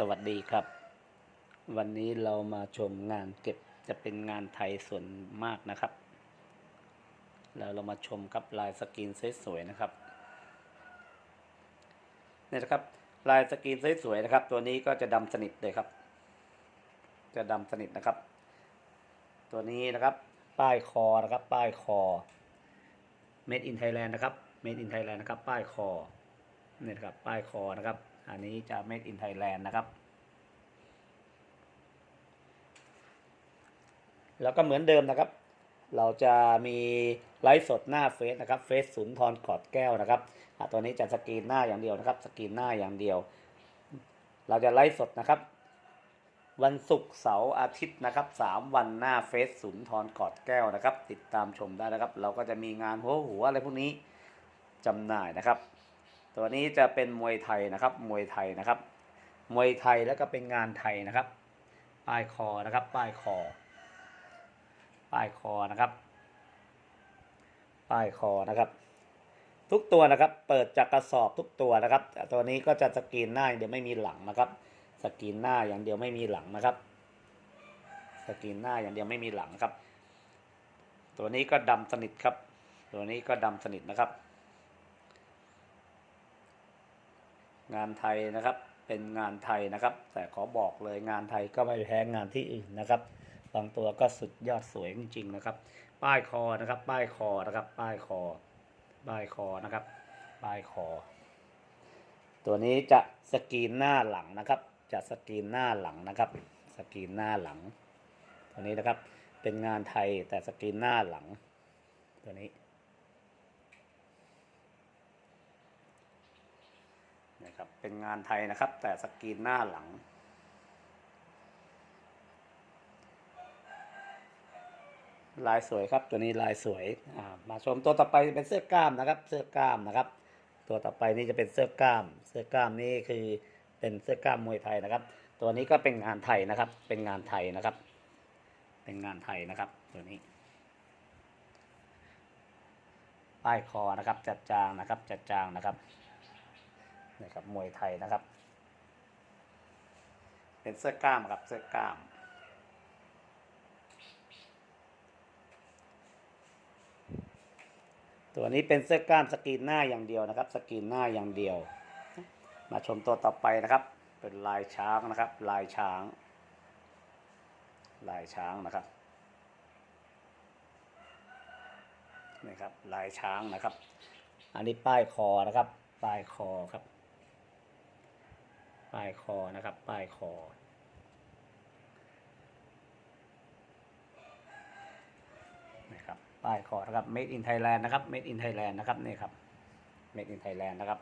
สวัสดีครับ วันนี้เรามาชมงานเก็บจะเป็นงานไทยส่วนมากนะครับ แล้วเรามาชมครับลายสกรีนสวยๆนะครับนี่นะครับลายสกรีนสวยๆนะครับ ตัวนี้ก็จะดำสนิทเลยครับ จะดำสนิทนะครับ ตัวนี้นะครับ ป้ายคอนะครับ ป้ายคอ Made in Thailand นะครับ Made in Thailand นะครับ ป้ายคอนี่นะครับป้ายคอนะครับ อันนี้จะ Made in Thailand นะครับ แล้วก็เหมือนเดิมนะครับ เราจะมีไลฟ์สดหน้าเฟซนะครับ เฟซศูนย์ทรกอดแก้วนะครับอตัวนี้จะสกรีนหน้าอย่างเดียวนะครับ สกรีนหน้าอย่างเดียว เราจะไลฟ์สดนะครับ วันศุกร์เสาร์อาทิตย์นะครับสามวันหน้าเฟซศูนย์ทรกอดแก้วนะครับ ติดตามชมได้นะครับ เราก็จะมีงานหัวหัวอะไรพวกนี้จำหน่ายนะครับ ตัวนี้จะเป็นมวยไทยนะครับ มวยไทยนะครับ มวยไทยแล้วก็เป็นงานไทยนะครับ ป้ายคอนะครับ ป้ายคอ ป้ายคอนะครับ ป้ายคอนะครับ ทุกตัวนะครับ เปิดจากกระสอบทุกตัวนะครับ ตัวนี้ก็จะสกรีนหน้าอย่างเดียวไม่มีหลังนะครับ สกรีนหน้าอย่างเดียวไม่มีหลังนะครับ สกรีนหน้าอย่างเดียวไม่มีหลังครับ ตัวนี้ก็ดำสนิทครับ ตัวนี้ก็ดำสนิทนะครับ งานไทยนะครับเป็นงานไทยนะครับ แต่ขอบอกเลยงานไทยก็ไม่แพ้งานที่อื่นนะครับบางตัวก็สุดยอดสวยจริงๆนะครับ ป้ายคอนะครับ ป้ายคอนะครับ ป้ายคอ ป้ายคอนะครับ ป้ายคอ ตัวนี้จะสกรีนหน้าหลังนะครับ จะสกรีนหน้าหลังนะครับ สกรีนหน้าหลัง ตัวนี้นะครับเป็นงานไทยแต่สกรีนหน้าหลัง ตัวนี้ นะครับ เป็นงานไทยนะครับ แต่สกรีนหน้าหลัง ลายสวยครับ ตัวนี้ลายสวยมาชมตัวต่อไปเป็นเสื้อกล้ามนะครับ เสื้อกล้ามนะครับ ตัวต่อไปนี่จะเป็นเสื้อกล้าม เสื้อกล้ามนี่คือเป็นเสื้อกล้ามมวยไทยนะครับ ตัวนี้ก็เป็นงานไทยนะครับ เป็นงานไทยนะครับ เป็นงานไทยนะครับ ตัวนี้ป้ายคอนะครับ จัดจางนะครับ จัดจางนะครับ นะครับมวยไทยนะครับ เป็นเสื้อกล้ามครับเสื้อกล้ามตัวนี้เป็นเสื้อกล้ามสกรีนหน้าอย่างเดียวนะครับ สกรีนหน้าอย่างเดียว มาชมตัวต่อไปนะครับ เป็นลายช้างนะครับ ลายช้าง ลายช้างนะครับนี่ครับลายช้างนะครับ อันนี้ป้ายคอนะครับ ป้ายคอครับ ป้ายคอนะครับ ป้ายคอ นะครับ ป้ายคอนะครับ made in Thailand นะครับ made in Thailand นะครับนี่ครับ made in Thailand นะครับ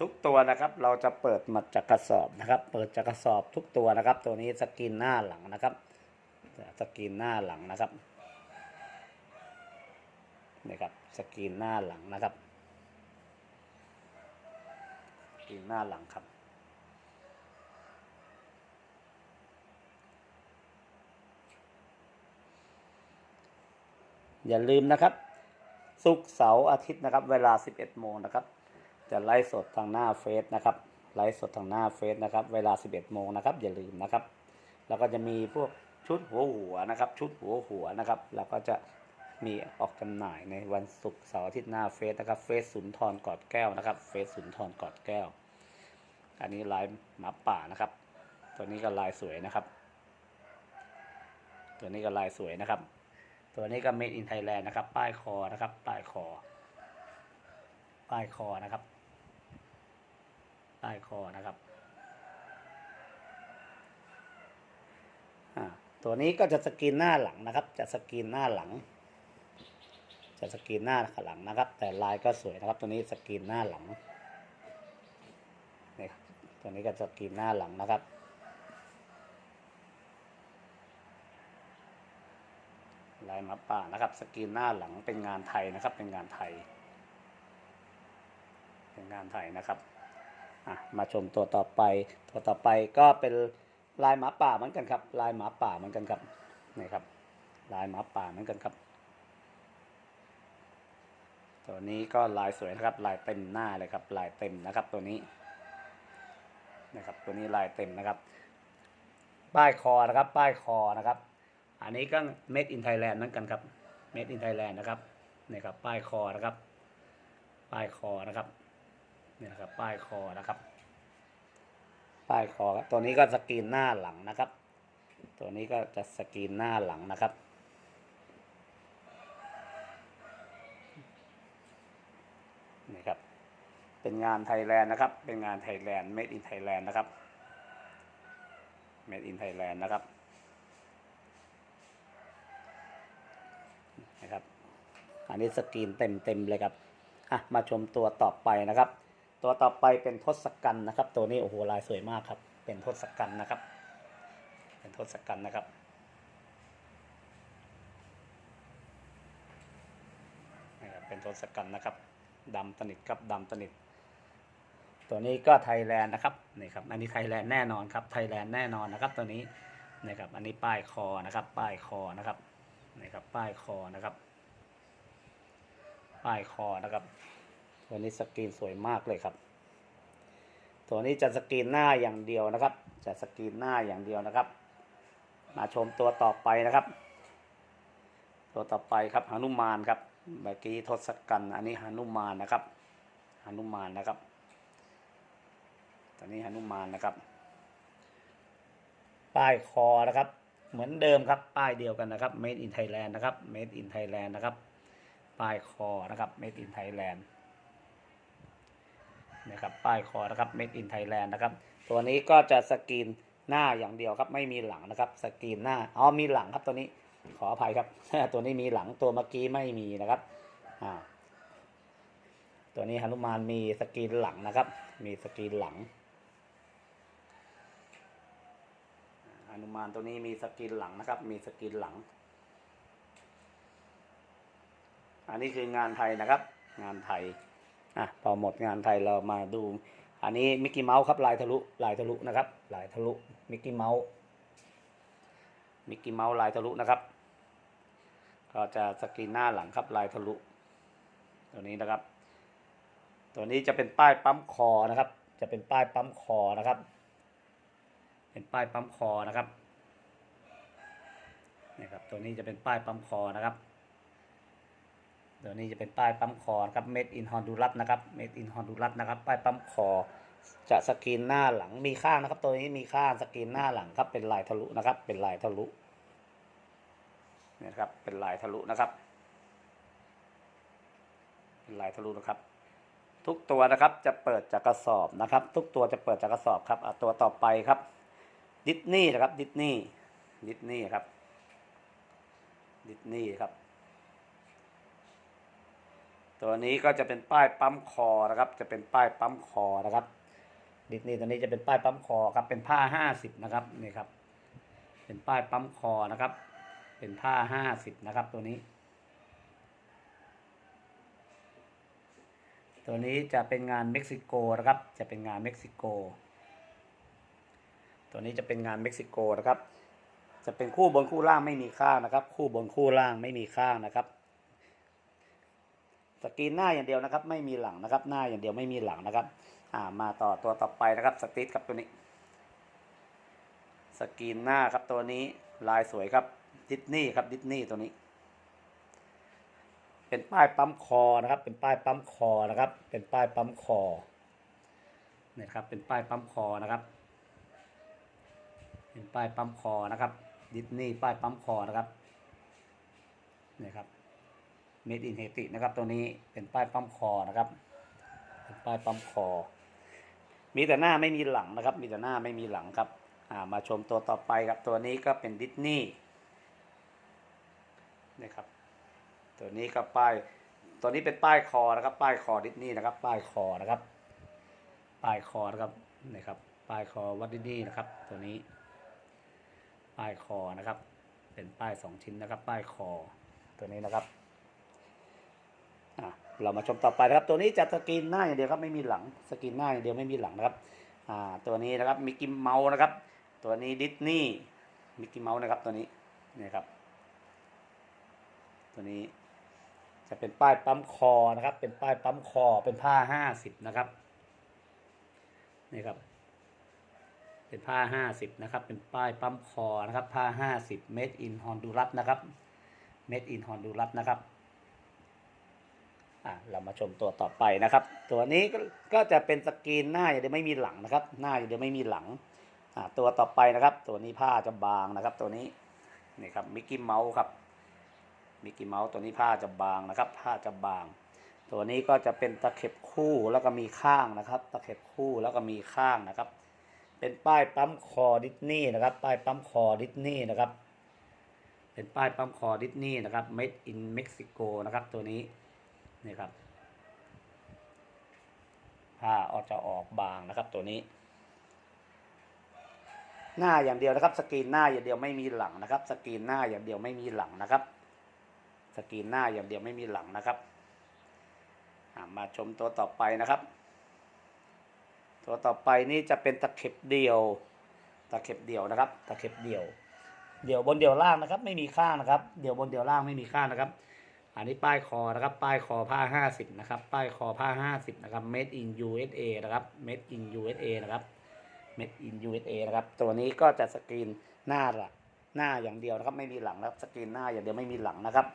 ทุกตัวนะครับ เราจะเปิดมาจากกระสอบนะครับ เปิดจากกระสอบทุกตัวนะครับ ตัวนี้สกรีนหน้าหลังนะครับ สกรีนหน้าหลังนะครับนี่ครับ สกรีนหน้าหลังนะครับสกรีน หน้าหลังครับ อย่าลืมนะครับศุกร์เสาร์อาทิตย์นะครับ เวลา 11 โมงนะครับ จะไลฟ์สดทางหน้าเฟซนะครับไลฟ์สดทางหน้าเฟซนะครับ เวลา 11 โมงนะครับ อย่าลืมนะครับ แล้วก็จะมีพวกชุดหัวหัวนะครับ ชุดหัวหัวนะครับ แล้วก็จะมีออกจำหน่ายในวันศุกร์เสาร์อาทิตย์หน้าเฟซนะครับ เฟซสุนทรกอดแก้วนะครับ เฟซสุนทรกอดแก้ว อันนี้ลายหมาป่านะครับ ตัวนี้ก็ลายสวยนะครับ ตัวนี้ก็ลายสวยนะครับ ตัวนี้ก็ made in Thailand นะครับ ป้ายคอนะครับ ป้ายคอ ป้ายคอนะครับ ป้ายคอนะครับอ่าตัวนี้ก็จะสกรีนหน้าหลังนะครับ จะสกรีนหน้าหลัง จะสกรีนหน้าหลังนะครับ แต่ลายก็สวยนะครับ ตัวนี้สกรีนหน้าหลัง ตัวนี้ก็สกรีนหน้าหลังนะครับ ลายหมาป่านะครับ สกรีนหน้าหลังเป็นงานไทยนะครับ เป็นงานไทย เป็นงานไทยนะครับมาชมตัวต่อไป ตัวต่อไปก็เป็นลายหมาป่าเหมือนกันครับ ลายหมาป่าเหมือนกันครับ นี่ครับ ลายหมาป่าเหมือนกันครับ ตัวนี้ก็ลายสวยนะครับ ลายเต็มหน้าเลยครับ ลายเต็มนะครับตัวนี้ นะครับตัวนี้ลายเต็มนะครับ ป้ายคอนะครับ ป้ายคอนะครับ อันนี้ก็ made in Thailand เหมือนกันครับ made in Thailand นะครับนี่ครับป้ายคอนะครับ ป้ายคอนะครับนี่นะครับ ป้ายคอนะครับ ป้ายคอตัวนี้ก็สกรีนหน้าหลังนะครับ ตัวนี้ก็จะสกรีนหน้าหลังนะครับนี่ครับ เป็นงานไทยแลนด์นะครับ เป็นงานไทยแลนด์ made in Thailand นะครับ made in Thailand นะครับ นะครับ อันนี้สกรีนเต็มเต็มๆเลยครับ อะ มาชมตัวต่อไปนะครับ ตัวต่อไปเป็นทศกัณฐ์นะครับ ตัวนี้โอ้โหลายสวยมากครับ เป็นทศกัณฐ์นะครับ เป็นทศกัณฐ์นะครับนะครับ เป็นทศกัณฐ์นะครับดำสนิทครับดำสนิท ตัวนี้ก็ไทยแลนด์นะครับนี่ครับอันนี้ไทยแลนด์แน่นอนครับไทยแลนด์แน่นอนนะครับตัวนี้นะครับอันนี้ป้ายคอนะครับป้ายคอนะครับนี่ครับป้ายคอนะครับป้ายคอนะครับตัวนี้สกรีนสวยมากเลยครับ ตัวนี้จะสกรีนหน้าอย่างเดียวนะครับ จะสกรีนหน้าอย่างเดียวนะครับ มาชมตัวต่อไปนะครับ ตัวต่อไปครับหนุมานครับเมื่อกี้ทศกัณฐ์อันนี้หนุมานนะครับหนุมานนะครับ อนนี้หนุมานนะครับ ป้ายคอนะครับ เหมือนเดิมครับ ป้ายเดียวกันนะครับ made in Thailand นะครับ made in Thailand นะครับ ป้ายคอนะครับ made in Thailand นะครับ ป้ายคอนะครับ made in Thailand นะครับ ตัวนี้ก็จะสกรีนหน้าอย่างเดียวครับ ไม่มีหลังนะครับ สกรีนหน้า อ๋อ มีหลังครับตัวนี้ ขออภัยครับ ตัวนี้มีหลัง ตัวเมื่อกี้ไม่มีนะครับ อ่า ตัวนี้หนุมานมีสกรีนหลังนะครับ มีสกรีนหลัง หนุมานตัวนี้มีสกรีนหลังนะครับ มีสกรีนหลัง อันนี้คืองานไทยนะครับ งานไทยอะพอหมดงานไทยเรามาดู อันนี้มิกกี้เมาส์ครับลายทะลุลายทะลุนะครับ ลายทะลุมิกกี้เมาส์มิกกี้เมาส์ลายทะลุนะครับ ก็จะสกรีนหน้าหลังครับลายทะลุ ตัวนี้นะครับ ตัวนี้จะเป็นป้ายปั๊มคอนะครับ จะเป็นป้ายปั๊มคอนะครับ เป็นป้ายปั๊มคอนะครับนี่ครับตัวนี้จะเป็นป้ายปั๊มคอนะครับตัวนี้จะเป็นป้ายปั๊มคอนะครับ made in Honduras นะครับ made in Honduras นะครับ ป้ายปั๊มคอ จะสกรีนหน้าหลังมีข้างนะครับ ตัวนี้มีข้างสกรีนหน้าหลังครับ เป็นลายทะลุนะครับ เป็นลายทะลุนี่ครับ เป็นลายทะลุนะครับ เป็นลายทะลุนะครับ ทุกตัวนะครับจะเปิดจากกระสอบนะครับ ทุกตัวจะเปิดจากกระสอบครับอะตัวต่อไปครับ ดิสนีย์นะครับดิสนีย์ดิสนีย์ครับดิสนีย์ครับ ตัวนี้ก็จะเป็นป้ายปั๊มคอนะครับ จะเป็นป้ายปั๊มคอนะครับดิสนีย์ตัวนี้จะเป็นป้ายปั๊มคอครับเป็นผ้าห้าสิบนะครับนี่ครับ เป็นป้ายปั๊มคอนะครับ เป็นผ้าห้าสิบนะครับ ตัวนี้ ตัวนี้จะเป็นงานเม็กซิโกนะครับ จะเป็นงานเม็กซิโก ตัวนี้จะเป็นงานเม็กซิโกนะครับ จะเป็นคู่บนคู่ล่างไม่มีข้างนะครับ คู่บนคู่ล่างไม่มีข้างนะครับสกรีนหน้าอย่างเดียวนะครับ ไม่มีหลังนะครับ หน้าอย่างเดียวไม่มีหลังนะครับ อ่ามาต่อตัวต่อไปนะครับสติทครับตัวนี้ สกรีนหน้าครับตัวนี้ลายสวยครับดิสนีย์ครับดิสนีย์ตัวนี้ เป็นป้ายปั๊มคอนะครับ เป็นป้ายปั๊มคอนะครับ เป็นป้ายปั๊มคอเนี่ยครับเป็นป้ายปั๊มคอนะครับ เป็นป้ายปั๊มคอนะครับดิสนีย์ป้ายปั๊มคอนะครับนี่ครับ Made in Haiti นะครับตัวนี้เป็นป้ายปั๊มคอนะครับเป็นป้ายปั๊มคอ มีแต่หน้าไม่มีหลังนะครับ มีแต่หน้าไม่มีหลังครับอ่ามาชมตัวต่อไปครับตัวนี้ก็เป็นดิสนีย์นะครับตัวนี้ก็ป้ายตัวนี้เป็นป้ายคอนะครับ ป้ายคอดิสนีย์นะครับ ป้ายคอนะครับ ป้ายคอนะครับนี่ครับป้ายคอวัดดิสนีย์นะครับ ตัวนี้ ป้ายคอนะครับ เป็นป้ายสองชิ้นนะครับ ป้ายคอตัวนี้นะครับเรามาชมต่อไปนะครับ ตัวนี้จะสกรีนหน้าอย่างเดียวครับไม่มีหลังสกรีนหน้าอย่างเดียวไม่มีหลังนะครับตัวนี้นะครับมิกกี้เมาส์นะครับ ตัวนี้ดิสนีย์มิกกี้เมาส์นะครับตัวนี้นี่ครับ ตัวนี้จะเป็นป้ายปั๊มคอนะครับ เป็นป้ายปั๊มคอเป็นผ้าห้าสิบนะครับนี่ครับ เป็นผ้าห้าสิบนะครับ เป็นป้ายปั๊มคอนะครับ ผ้าห้าสิบ made in Honduras นะครับ made in Honduras นะครับอะเรามาชมตัวต่อไปนะครับ ตัวนี้ก็ก็จะเป็นสกรีนหน้าอย่างเดียวไม่มีหลังนะครับ หน้าอย่างเดียวไม่มีหลังอะตัวต่อไปนะครับ ตัวนี้ผ้าจะบางนะครับ ตัวนี้นี่ครับมิกกี้เมาส์ครับมิกกี้เมาส์ตัวนี้ผ้าจะบางนะครับ ผ้าจะบาง ตัวนี้ก็จะเป็นตะเข็บคู่แล้วก็มีข้างนะครับ ตะเข็บคู่แล้วก็มีข้างนะครับ เป็นป้ายปั๊มคอดิสนีย์นะครับ ป้ายปั๊มคอดิสนีย์นะครับ เป็นป้ายปั๊มคอดิสนีย์นะครับ made in Mexico นะครับตัวนี้นี่ครับผ้าออกจะออกบางนะครับตัวนี้ หน้าอย่างเดียวนะครับ สกรีนหน้าอย่างเดียวไม่มีหลังนะครับ สกรีนหน้าอย่างเดียวไม่มีหลังนะครับ สกรีนหน้าอย่างเดียวไม่มีหลังนะครับมาชมตัวต่อไปนะครับ ตัวต่อไปนี่จะเป็นตะเข็บเดี่ยว ตะเข็บเดี่ยวนะครับ ตะเข็บเดี่ยว เดี่ยวบนเดี่ยวล่างนะครับ ไม่มีข้างนะครับ เดี่ยวบนเดี่ยวล่างไม่มีข้างนะครับ อันนี้ป้ายคอนะครับ ป้ายคอผ้าห้าสิบนะครับ ป้ายคอผ้าห้าสิบนะครับ made in USA นะครับ made in USA นะครับ made in USA นะครับ ตัวนี้ก็จะสกรีนหน้าหลักหน้าอย่างเดียวนะครับ ไม่มีหลังนะครับ สกรีนหน้าอย่างเดียวไม่มีหลังนะครับ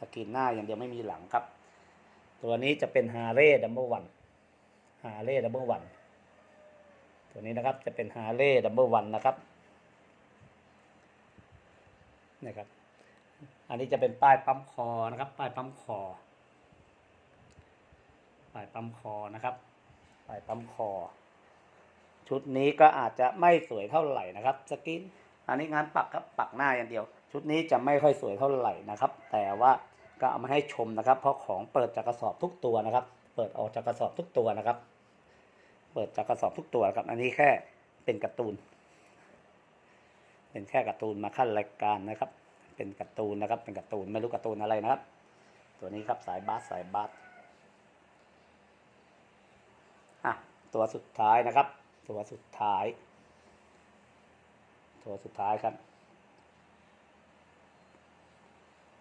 สกรีนหน้าอย่างเดียวไม่มีหลังครับ ตัวนี้จะเป็นฮาร์เร่ดัมเบิลวันฮาร์เร่ดัมเบิลวัน ตัวนี้นะครับจะเป็นฮาร์เร่ดัมเบิลวันนะครับนะครับ อันนี้จะเป็นป้ายปั๊มคอนะครับ ป้ายปั๊มคอ ป้ายปั๊มคอนะครับ ป้ายปั๊มคอ ชุดนี้ก็อาจจะไม่สวยเท่าไหร่นะครับสกิน อันนี้งานปักครับปักหน้าอย่างเดียว ชุดนี้จะไม่ค่อยสวยเท่าไหร่นะครับ แต่ว่าก็เอามาให้ชมนะครับ เพราะของเปิดจากกระสอบทุกตัวนะครับ เปิดออกจากกระสอบทุกตัวนะครับ เปิดจากกระสอบทุกตัวครับ อันนี้แค่เป็นการ์ตูน เป็นแค่การ์ตูนมาขั้นรายการนะครับ เป็นการ์ตูนนะครับ เป็นการ์ตูนไม่รู้การ์ตูนอะไรนะครับ ตัวนี้ครับสายบาสสายบาสอะตัวสุดท้ายนะครับ ตัวสุดท้าย ตัวสุดท้ายครับ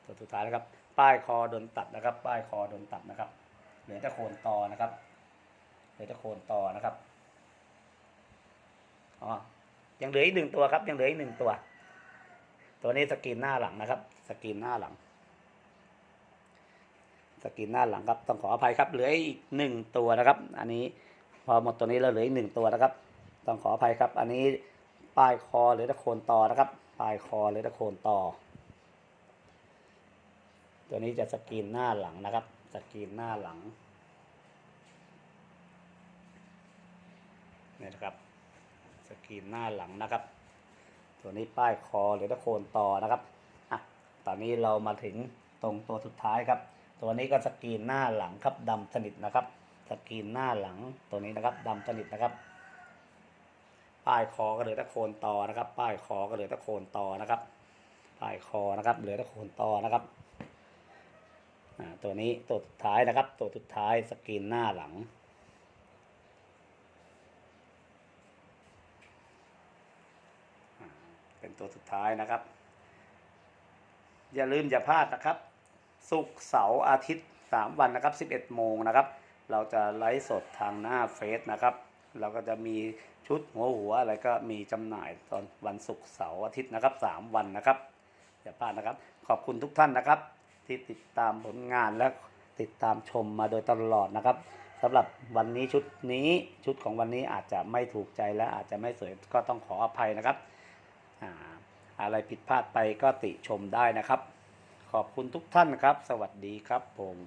ตัวสุดท้ายนะครับ ป้ายคอโดนตัดนะครับ ป้ายคอโดนตัดนะครับ เหลือแต่โคนตอนะครับ เหลือแต่โคนต่อนะครับอ๋อยังเหลืออีกหนึ่งตัวครับ ยังเหลืออีกหนึ่งตัว ตัวนี้สกรีนหน้าหลังนะครับ สกรีนหน้าหลัง สกรีนหน้าหลังครับ ต้องขออภัยครับ เหลืออีกหนึ่งตัวนะครับ อันนี้พอหมดตัวนี้แล้วเหลืออีกหนึ่งตัวนะครับ ต้องขออภัยครับ อันนี้ป้ายคอหรือตะโคนต่อนะครับป้ายคอหรือตะโคนต่อ ตัวนี้จะสกรีนหน้าหลังนะครับ สกรีนหน้าหลัง นี่นะครับสกรีนหน้าหลังนะครับ ตัวนี้ป้ายคอหรือตะโคนต่อนะครับอะตอนนี้เรามาถึงตรงตัวสุดท้ายครับ ตัวนี้ก็สกรีนหน้าหลังครับดำสนิทนะครับ สกรีนหน้าหลังตัวนี้นะครับดำสนิทนะครับ ป้ายคอก็เหลือตะโคนต่อนะครับ ป้ายคอก็เหลือตะโคนต่อนะครับ ป้ายคอนะครับเหลือตะโคนต่อนะครับอ่าตัวนี้ตัวสุดท้ายนะครับ ตัวสุดท้ายสกรีนหน้าหลังอ่า เป็นตัวสุดท้ายนะครับ อย่าลืมอย่าพลาดนะครับศุกร์เสาร์อาทิตย์สามวันนะครับสิบเอ็ดโมงนะครับ เราจะไลฟ์สดทางหน้าเฟซนะครับ เราก็จะมีชุดหัวหัวอะไรก็มีจำหน่ายตอนวันศุกร์เสาร์อาทิตย์นะครับสามวันนะครับ อย่าพลาดนะครับ ขอบคุณทุกท่านนะครับ ที่ติดตามผลงานและติดตามชมมาโดยตลอดนะครับสำหรับวันนี้ชุดนี้ชุดของวันนี้อาจจะไม่ถูกใจและอาจจะไม่สวยก็ต้องขออภัยนะครับ อะไรผิดพลาดไปก็ติชมได้นะครับ ขอบคุณทุกท่านครับ สวัสดีครับผม